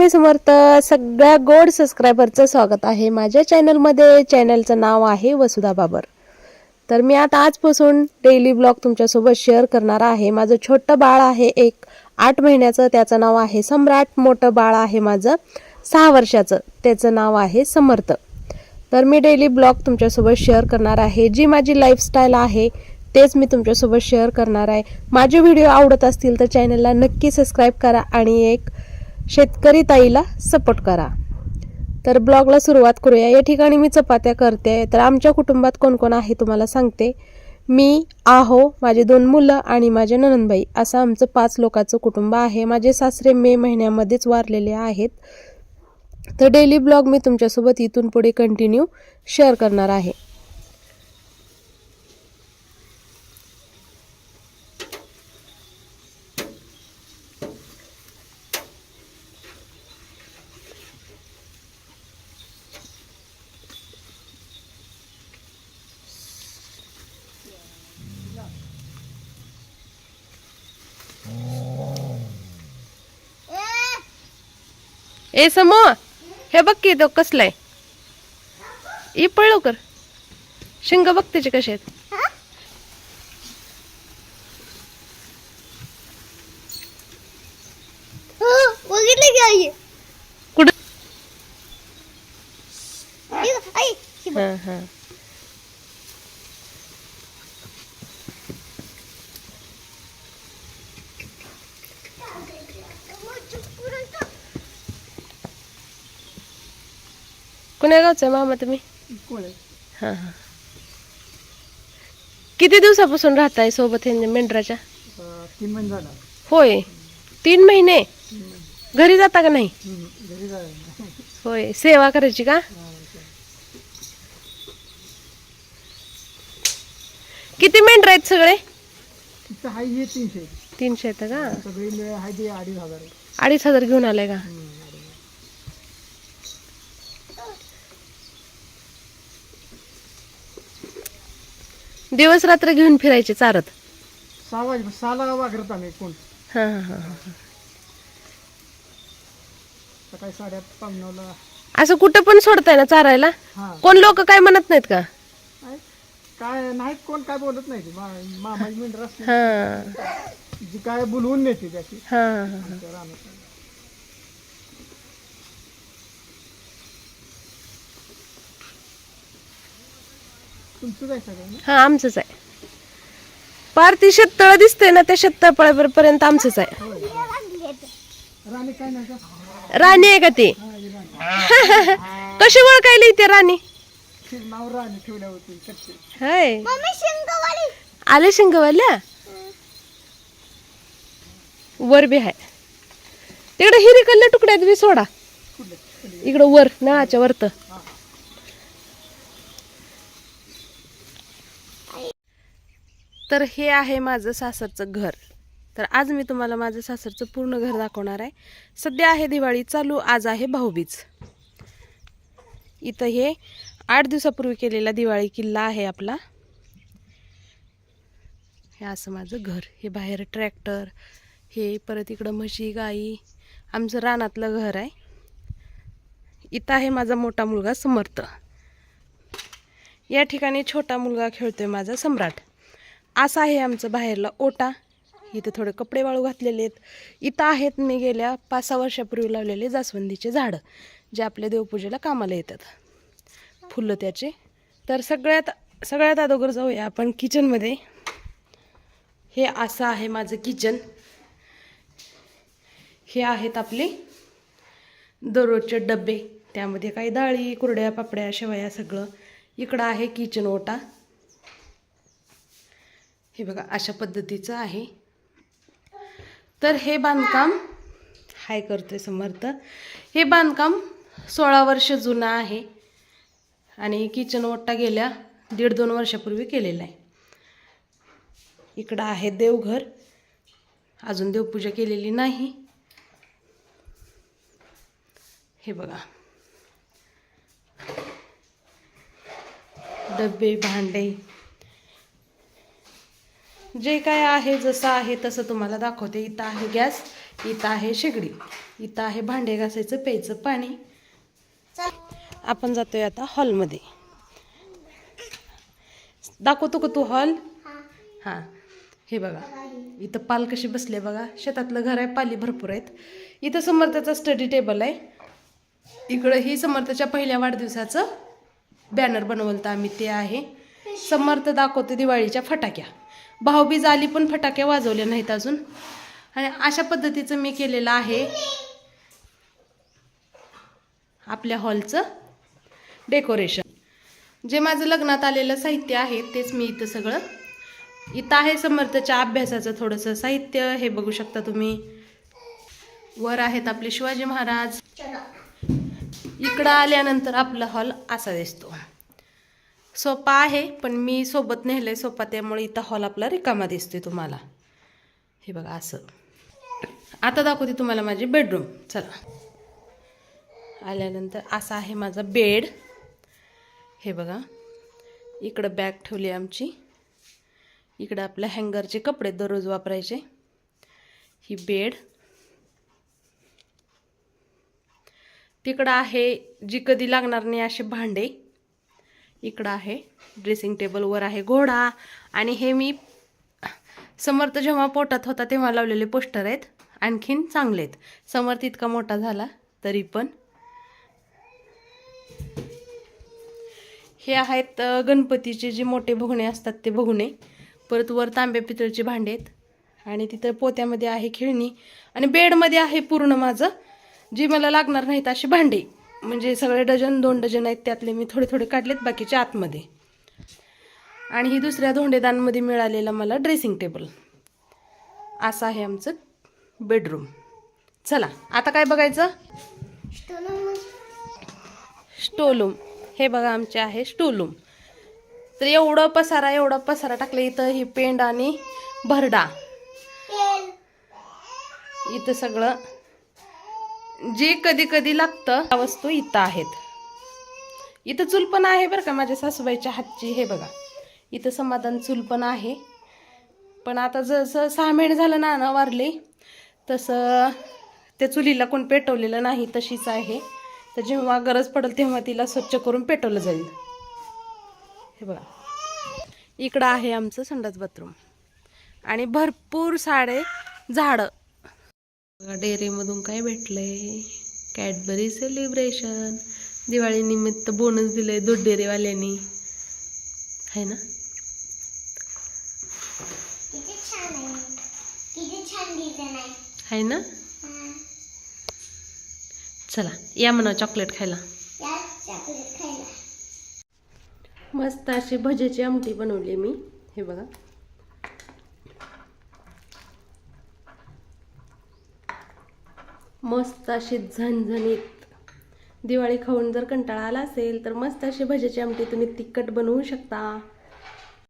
स्वामी समर्थ सगळ्या गोड सबस्क्रायबरचं स्वागत आहे माझ्या चॅनलमध्ये चॅनलचं नाव आहे वसुधा बाबर. तर मी आता आजपासून डेली ब्लॉग तुमच्यासोबत शेअर करणार आहे. माझं छोटं बाळ आहे एक आठ महिन्याचं. त्याचं नाव आहे सम्राट. मोठं बाळ आहे माझं सहा वर्षाचं. त्याचं नाव आहे समर्थ. तर मी डेली ब्लॉग तुमच्यासोबत शेअर करणार आहे. जी माझी लाईफस्टाईल आहे तेच मी तुमच्यासोबत शेअर करणार आहे. माझे व्हिडिओ आवडत असतील तर चॅनलला नक्की सबस्क्राईब करा आणि एक शेतकरी ताईला सपोर्ट करा. तर ब्लॉगला सुरुवात करूया. या ठिकाणी मी चपात्या करते. तर आमच्या कुटुंबात कोण कोण आहे तुम्हाला सांगते. मी आहो माझे दोन मुलं आणि माझे ननंदबाई असं आमचं पाच लोकांचं कुटुंब आहे. माझे सासरे मे महिन्यामध्येच वारलेले आहेत. तर डेली ब्लॉग मी तुमच्यासोबत इथून पुढे कंटिन्यू शेअर करणार आहे. ए समो हे बघ की तो कसलाय ई पळ लवकर. शिंग बघ त्याचे कसे आहेत. आई? कुठं आई आई हा हा कुण्या गावचं आहे मामा तुम्ही? हा हा. किती दिवसापासून राहताय सोबत हे मेंढराच्या? तीन महिने झाला. होय. तीन महिने? घरी जाता का नाही? होय. सेवा करायची का? किती मेंढर आहेत सगळे? तीनशे. तीनशे आहेत का. अडीच हजार. घेऊन आलाय का? दिवस रात्र घेऊन फिरायचे चारत. सहा वाजे सहाला वागरत आम्ही कोण? हा हा हा हा. सकाळी साडेआठ पावणेला असं कुठं पण सोडताय ना चारायला? हा. कोण लोक काय म्हणत नाहीत का? काय काय नाही कोण काय बोलत नाही ते मा- मामाची मेंढर असते हा. जी काय बोलवून नेते त्याची. हा हा हा. त्या रानात. तुमचंच आहे सगळं ना हा आमचंच आहे. पार ती शेततळ दिसते ना त्या शेततळपर्यंत आमचंच आहे. राणी काय नाही का राणी आहे का ती? हा ही कशी ओळखायली ती राणी? ते नाव राणी ठेवल्या होती कच्चे हाय. मम्मी शिंगवाली. आले शिंगवाल्या वर बी आहे तिकडे हिरिकल्ल्या तुकड्यात बी सोडा. इकडं वर नळाच्या वरत. तर हे आहे माझं सासरचं घर. तर आज मी तुम्हाला माझं सासरचं पूर्ण घर दाखवणार आहे. सध्या आहे दिवाळी चालू आज आहे भाऊबीज. इथं हे आठ दिवसापूर्वी केलेला दिवाळी किल्ला आहे आपला. हे असं माझं घर. हे बाहेर ट्रॅक्टर हे परत इकडं म्हशी गाई आमचं रानातलं घर आहे. इथं आहे माझा मोठा मुलगा समर्थ. या ठिकाणी छोटा मुलगा खेळतोय माझा सम्राट. असं आहे आमचं बाहेरला ओटा. इथं थोडे कपडे वाळू घातलेले आहेत. इथं आहेत मी गेल्या पाच सहा वर्षापूर्वी लावलेले जास्वंदीचे झाडं जे आपल्या देवपूजेला कामाला येतात. फुलं त्याचे. तर सगळ्यात सगळ्यात अगोदर जाऊया आपण किचनमध्ये. हे असं आहे माझं किचन. हे आहेत आपले दररोजचे डबे. त्यामध्ये काही डाळी कुरड्या पापड्या शेवया सगळं. इकडं आहे किचन ओटा. हे बघा अशा पद्धतीचं आहे. तर हे बांधकाम हाय करतोय समर्थ. हे बांधकाम सोळा वर्ष जुनं आहे आणि किचन ओट्टा गेल्या दीड दोन वर्षापूर्वी केलेला आहे. इकडं आहे देवघर. अजून देवपूजा केलेली नाही. हे बघा. डबे भांडे जे काय आहे जसं आहे तसं तुम्हाला दाखवते. इथं आहे गॅस इथं आहे शेगडी इथं आहे भांडे घासायचं प्यायचं पाणी. आपण जातोय आता हॉलमध्ये. दाखवतो का तू हॉल? हा. हां हे बघा. इथं पाल कशी बसले बघा. शेतातलं घर आहे पाली भरपूर आहेत. इथं समर्थाचा स्टडी टेबल आहे. इकडं ही समर्थाच्या पहिल्या वाढदिवसाचं बॅनर बनवलं आम्ही ते आहे. समर्थ दाखवते दिवाळीच्या फटाक्या. भाऊबीज आली पण फटाके वाजवले नाहीत अजून. आणि अशा पद्धतीचं मी केलेलं आहे. आपल्या हॉलचं डेकोरेशन. जे माझं लग्नात आलेलं साहित्य आहे तेच मी इथं सगळं. इथं आहे समर्थच्या अभ्यासाचं थोडंसं साहित्य. हे बघू शकता तुम्ही. वर आहेत आपले शिवाजी महाराज. इकडं आल्यानंतर आपला हॉल असा दिसतो. सोपा आहे पण मी सोबत नेहलंय सोपा त्यामुळे इथं हॉल आपला रिकामा दिसतोय तुम्हाला. हे बघा असं. आता दाखवते तुम्हाला माझी बेडरूम चला. आल्यानंतर असा आहे माझा बेड हे बघा. इकडं बॅग ठेवली आमची. इकडं आपल्या हँगरचे कपडे दररोज वापरायचे. ही बेड तिकडं आहे जी कधी लागणार नाही असे भांडे. इकडं आहे. ड्रेसिंग टेबलवर आहे घोडा. आणि हे मी समर्थ जेव्हा पोटात होता तेव्हा लावलेले पोस्टर आहेत. आणखीन चांगले आहेत. समर्थ इतका मोठा झाला तरी पण. हे आहेत गणपतीचे जे मोठे भुगणे असतात ते भुगणे. परत वर तांब्या पितळची भांडे आहेत. आणि तिथं पोत्यामध्ये आहे खेळणी. आणि बेडमध्ये आहे पूर्ण माझं. जी मला लागणार नाहीत अशी भांडे. म्हणजे सगळे डझन दोन डझन आहेत त्यातले मी थोडे थोडे काढलेत बाकीचे आतमध्ये. आणि ही दुसऱ्या धोंडेदानमध्ये मिळालेला मला ड्रेसिंग टेबल. असं आहे आमचं बेडरूम. चला आता काय बघायचं? स्टोलूम. हे बघा आमचे आहे स्टोलूम. तर एवढं पसारा एवढा पसारा टाकलं इथं ही पेंड आणि भरडा. इथं सगळं जे कधी कधी लागतं त्या वस्तू इथं आहेत. इथं चूल पण आहे बरं का माझ्या सासूबाईच्या हातची हे बघा. इथं समाधान चूल पण आहे. पण आता जसं सहा महिने झालं ना ना वारले तसं त्या चुलीला कोण पेटवलेलं नाही तशीच आहे. तर जेव्हा गरज पडेल तेव्हा तिला स्वच्छ करून पेटवलं जाईल. हे बघा. इकडं आहे आमचं संडास बाथरूम. आणि भरपूर साडे झाडं. डेअरीमधून काय भेटलंय? कॅडबरी सेलिब्रेशन दिवाळीनिमित्त बोनस दिलंय दूध डेअरीवाल्यांनी. आहे ना? आहे. आहे. आहे ना. चला या म्हणा चॉकलेट खायला. या चॉकलेट खायला. मस्त अशी भज्याची आमटी बनवली मी. हे बघा. मस्त अशी झणझणीत दिवाळी खाऊन जर कंटाळा आला असेल तर मस्त अशी भज्याची आमटी तुम्ही तिखट बनवू शकता.